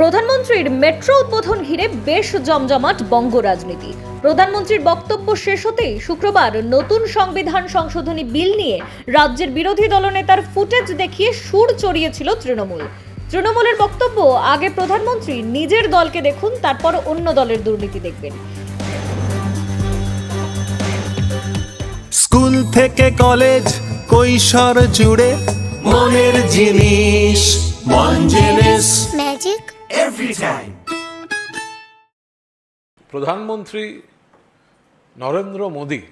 প্রধানমন্ত্রীর মেট্রো উদ্বোধন ঘিরে বেশ জমজমাট বঙ্গ রাজনীতি। প্রধানমন্ত্রীর বক্তব্য শেষ হতেই শুক্রবার নতুন সংবিধান সংশোধনী বিল নিয়ে রাজ্যের বিরোধী দলনেতার ফুটেজ দেখিয়ে সুর চড়িয়েছিল তৃণমূল। তৃণমূলের বক্তব্য আগে প্রধানমন্ত্রী নিজের দলকে দেখুন তারপর অন্য দলের দুর্নীতি দেখবেন। স্কুল থেকে কলেজ কৈশোর জুড়ে মনের জিনিস মন জিনিস। ম্যাজিক প্রধানমন্ত্রী নরেন্দ্র মোদী,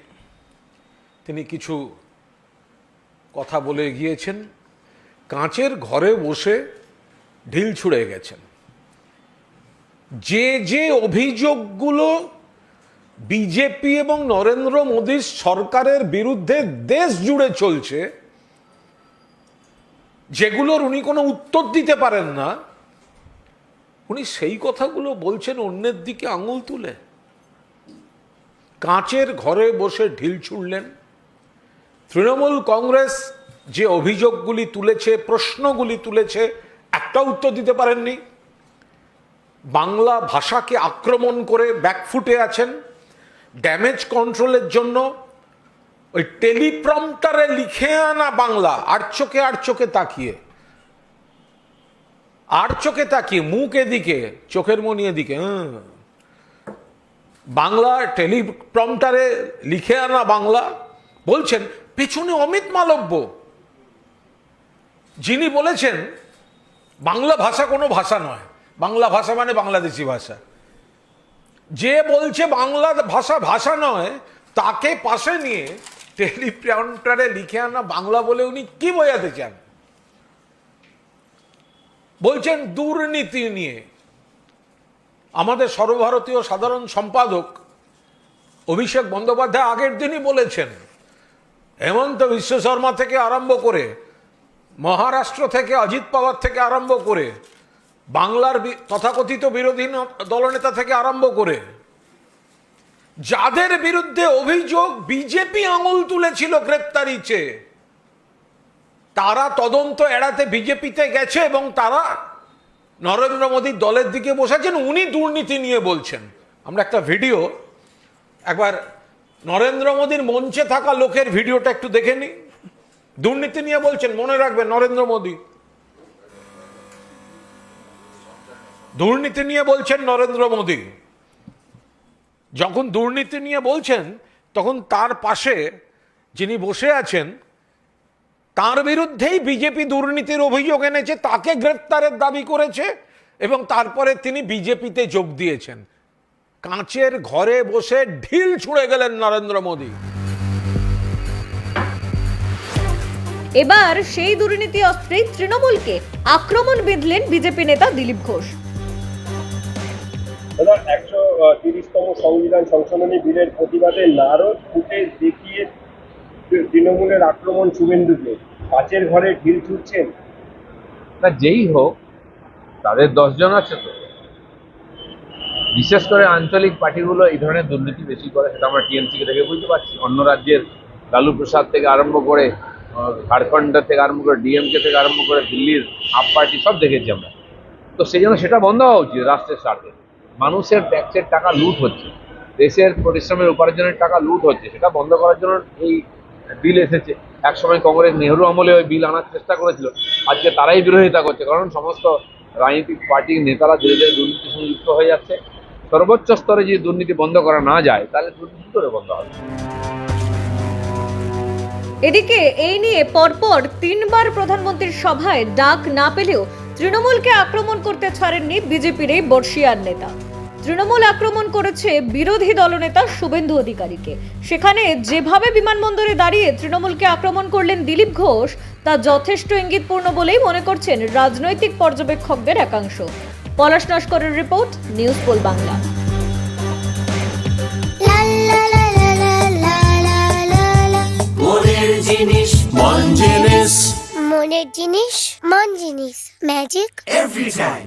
তিনি কিছু কথা বলে গিয়েছেন কাঁচের ঘরে বসে ঢিল ছুঁড়ে গেছেন। যে যে অভিযোগগুলো বিজেপি এবং নরেন্দ্র মোদীর সরকারের বিরুদ্ধে দেশ জুড়ে চলছে, যেগুলোর উনি কোনো উত্তর দিতে পারেন না উনি সেই কথাগুলো বলছেন অন্যের দিকে আঙুল তুলে। কাঁচের ঘরে বসে ঢিল ছুড়লেন। তৃণমূল কংগ্রেস যে অভিযোগগুলি তুলেছে, প্রশ্নগুলি তুলেছে একটা উত্তর দিতে পারেননি। বাংলা ভাষাকে আক্রমণ করে ব্যাকফুটে আছেন। ড্যামেজ কন্ট্রোলের জন্য ওই টেলিপ্রম্পটারে লিখে আনা বাংলা আর চোখে আর চোখে তাকিয়ে। আর চোখে তাকিয়ে, মুখ এদিকে, চোখের মনি এদিকে। বাংলা টেলিপ্রম্পটারে লিখে আনা বাংলা, বলছেন, পেছনে অমিত মালব্য। যিনি বলেছেন, বাংলা ভাষা কোনো ভাষা নয়। বাংলা ভাষা মানে বাংলাদেশি ভাষা। যে বলছে বাংলা ভাষা ভাষা নয়, তাকে পাশে নিয়ে টেলিপ্রম্পটারে লিখে আনা বাংলা বলে উনি কি বোঝাতে চান? বলছেন দুর্নীতি নিয়ে। আমাদের সর্বভারতীয় সাধারণ সম্পাদক অভিষেক বন্দ্যোপাধ্যায় আগের দিনই বলেছেন, হেমন্ত বিশ্ব শর্মা থেকে আরম্ভ করে, মহারাষ্ট্র থেকে অজিত পাওয়ার থেকে আরম্ভ করে, বাংলার তথাকথিত বিরোধী দলনেতা থেকে আরম্ভ করে, যাদের বিরুদ্ধে অভিযোগ বিজেপি আঙুল তুলেছিল গ্রেপ্তারি চেয়ে তারা তদন্ত এড়াতে বিজেপিতে গেছে এবং তারা নরেন্দ্র মোদীর দলের দিকে বসেছেন, উনি দুর্নীতি নিয়ে বলছেন। আমরা একটা ভিডিও, একবার নরেন্দ্র মোদীর মঞ্চে থাকা লোকের ভিডিওটা একটু দেখে নিই। দুর্নীতি নিয়ে বলছেন, মনে রাখবেন, নরেন্দ্র মোদী। দুর্নীতি নিয়ে বলছেন নরেন্দ্র মোদী। যখন দুর্নীতি নিয়ে বলছেন, তখন তার পাশে যিনি বসে আছেন তার বিরুদ্ধেই বিজেপি দুর্নীতির অভিযোগ এনেছে তাকে গ্রেপ্তারের দাবি করেছে এবং তারপরে তিনি বিজেপিতে যোগ দিয়েছেন। কাঁচের ঘরে বসে ঢিল ছুঁড়ে গেলেন নরেন্দ্র মোদী। এবার সেই দুর্নীতি অস্ত্রেই তৃণমূলকে আক্রমণ বিঁধলেন বিজেপি নেতা দিলীপ ঘোষ। একশো তিরিশতম সংবিধান সংশোধনী বিলের প্রতিবাদে নারদ ফুটেজ দেখিয়ে তৃণমূলের আক্রমণ শুভেন্দুকে কাচের ঘরে ঢিল ছুটছেন। তা যেই হোক, তাদের দশজন আছে তো। বিশেষ করে আঞ্চলিক পার্টিগুলো এই ধরনের দুর্নীতি বেশি করে, সেটা আমরা টিএমসিকে দেখে বুঝতে পারছি। অন্য রাজ্যের লালু প্রসাদ থেকে আরম্ভ করে ঝাড়খণ্ড থেকে আরম্ভ করে ডিএমকে থেকে আরম্ভ করে, দিল্লির আপ পার্টি সব দেখেছি আমরা। তো সেই জন্য সেটা বন্ধ হওয়া উচিত রাষ্ট্রের স্বার্থে। মানুষের ট্যাক্সের টাকা লুট হচ্ছে। দেশের পরিশ্রমের উপার্জনের টাকা লুট হচ্ছে। সেটা বন্ধ করার জন্য এই বিল এসেছে। একসময় কংগ্রেস নেহরু আমলে ওই বিল আনার চেষ্টা করেছিল। আজকে তারাই বিরোধিতা করছে, কারণ সমস্ত রাজনৈতিক পার্টির নেতারা ধীরে ধীরে দুর্নীতির সঙ্গে যুক্ত হয়ে যাচ্ছে। সর্বোচ্চ স্তরে যদি দুর্নীতি বন্ধ করা না যায়, তাহলে দুর্নীতি করে বন্ধ হবে। এদিকে এই নিয়ে পরপর তিনবার প্রধানমন্ত্রীর সভায় ডাক না পেলেও তৃণমূলকে আক্রমণ করতে ছাড়েননি বিজেপির এই বর্ষিয়ার নেতা। তৃণমূল আক্রমণ করেছে বিরোধী দলনেতা শুভেন্দু অধিকারীকে। সেখানে যেভাবে বিমানবন্দরে দাঁড়িয়ে তৃণমূলকে আক্রমণ করলেন দিলীপ ঘোষ তা যথেষ্ট ইঙ্গিতপূর্ণ বলেই মনে করছেন রাজনৈতিক পর্যবেক্ষকদের একাংশ। পলাশ নস্করের রিপোর্ট নিউজ পোল বাংলা। মনের জিনিস মন জিনিস। জিনিস মন জিনিস। ম্যাজিক। Every time